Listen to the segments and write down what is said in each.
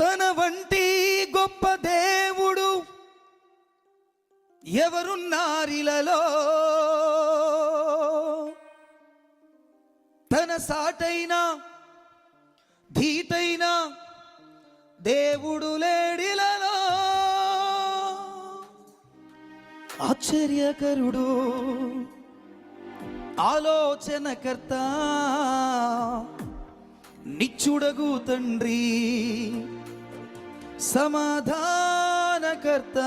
తన వంటి గొప్ప దేవుడు ఎవరున్నారిలలో? తన సాటైన ధీతైన దేవుడు లేడిలలో? ఆశ్చర్యకరుడు ఆలోచనకర్త నిచ్చుడగు తండ్రి సమాధానకర్త.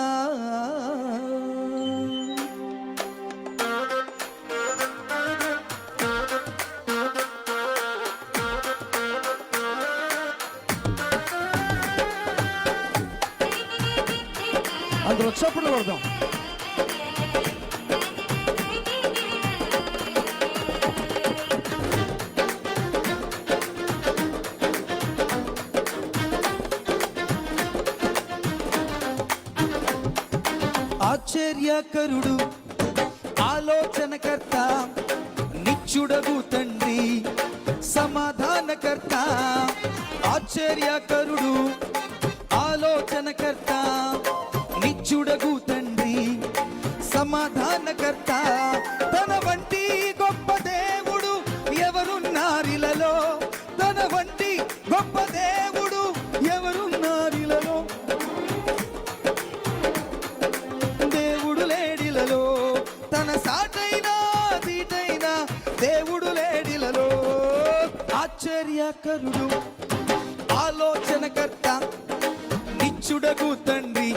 అందులో చప్పుడు కొడదాం. ఆశ్చర్యకరుడు ఆలోచనకర్త నిచ్చుడగు తండ్రి సమాధానకర్త ఆశ్చర్యకరుడు ఆలోచనకర్త నిచ్చుడగు తండ్రి సమాధానకర్త. తన వంటి గొప్ప దేవుడు ఎవరున్నారిలలో? తన వంటి గొప్ప దేవుడు ఆశ్చర్యకరుడు ఆలోచనకర్త నిచ్చుడగు తండ్రి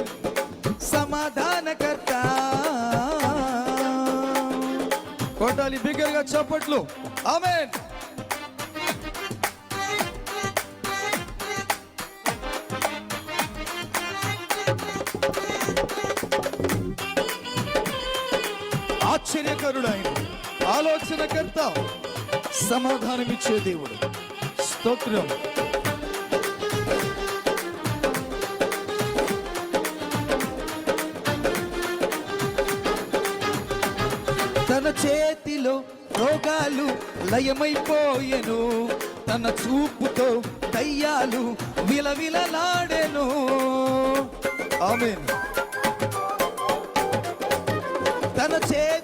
సమాధానకర్త. కొట్టాలి బిగ్గరగా చప్పట్లు. ఆమెన్. ఆశ్చర్యకరుడు ఆయన ఆలోచనకర్త. సమాధానమిచ్చే దేవుడు. స్తోత్రం. తన చేతిలో రోగాలు లయమైపోయెను. తన చూపుతో దయ్యాలు విలవిలలాడెను. ఆమె తన చే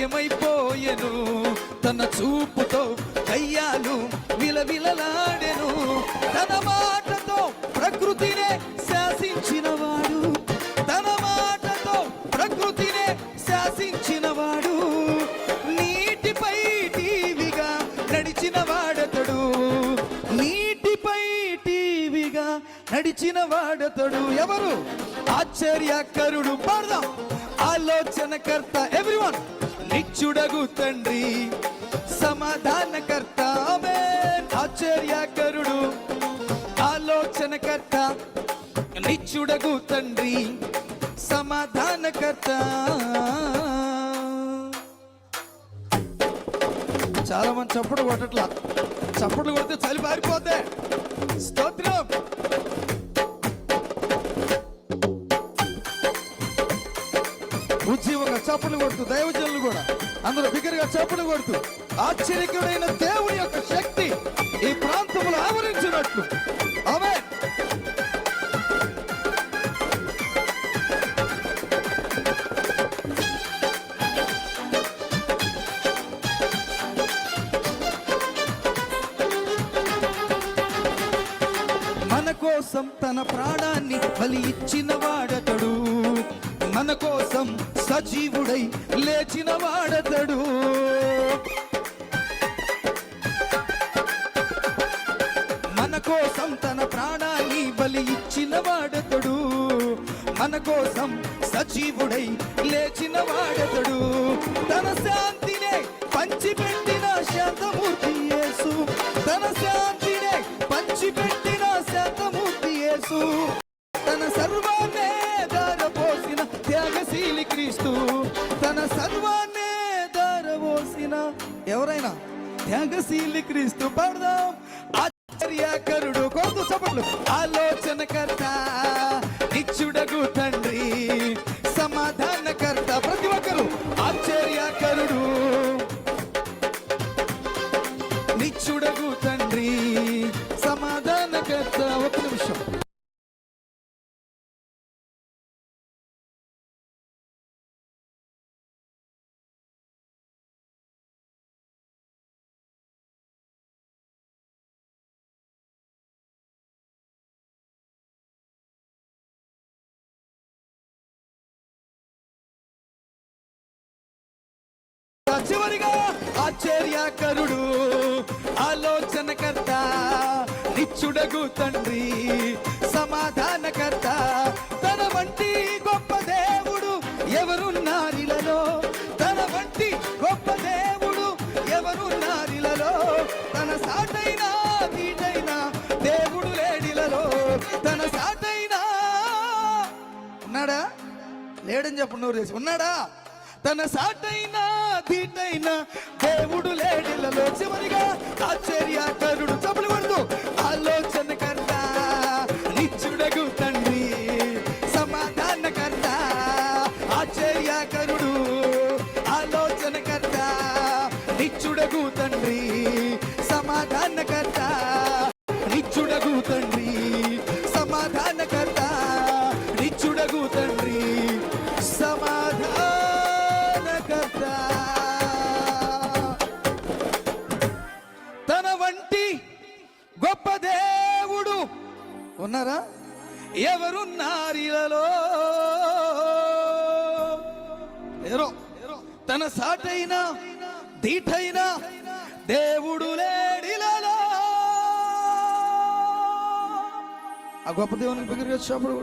లయమైపోయెను తన చూపుతో కయ్యాలు విలవిలలాడెను. తన నడిచిన వాడతడు ఎవరు? ఆశ్చర్యకరుడు పాడదాం. ఆలోచనకర్త ఎవ్రీవన్ నిచ్చుడగు తండ్రి సమాధానకర్త ఆశ్చర్యకరుడు ఆలోచనకర్త నిచ్చుడగు తండ్రి సమాధానకర్త. చాలా మంది చప్పుడు కొట్టట్లా. చప్పుడులు కొడితే చలి పారిపోతే. స్తోత్రం. ఉజ్జీవంగా చప్పులు కొడుతూ దైవజనులు కూడా. అందరూ బిగ్గరగా చప్పులు కొడుతూ ఆశ్చర్యకరమైన దేవుని యొక్క శక్తి ఈ ప్రాంతంలో ఆవరించినట్లు. అవే ప్రాణాన్ని బలి ఇచ్చిన వాడతడు మన కోసం సజీవుడై లేచిన వాడతడు మన కోసం తన ప్రాణాన్ని బలి ఇచ్చిన వాడతడు మన కోసం సజీవుడై లేచిన వాడతడు తన శాంతినే పంచిపెట్టిన శాంతమూర్తి యేసు. తన శాంతి యేసు తన సర్వాన్నే దారపోసిన త్యాగశీలి క్రీస్తు. తన సర్వాన్నే దారపోసిన ఎవరైనా త్యాగశీలి క్రీస్తు పడదాం. ఆశ్చర్యకరుడు కొడుతూ చప్పట్లు. ఆలోచనకర్త చివరిగా ఆశ్చర్యకరుడు ఆలోచనకర్త నిచ్చుడగు తండ్రి సమాధానకర్త. తన వంటి గొప్ప దేవుడు ఎవరున్నారిలలో తన వంటి గొప్ప దేవుడు ఎవరున్నారిలలో తన సాటైన వీటైనా దేవుడు లేడిలలో తన సాటైన ఉన్నాడా? లేడని చెప్పు నోరు చేసి ఉన్నాడా? తన సాటైనా దీటైన దేవుడు లేడిలలో చివరిగా ఆశ్చర్యకరుడు చప్పలు పడుతూ ఆలోచనకర్త నిచ్చుడగు తండ్రి సమాధానకర్త ఆశ్చర్యకరుడు ఆలోచనకర్త నిచ్చుడగు తండ్రి సమాధానకర్త. ఎవరున్నారిలలో? ఎరో తన సాటైన దీటైన దేవుడు లేడిలలో. ఆ గొప్ప దేవుని దగ్గరికి వచ్చినప్పుడు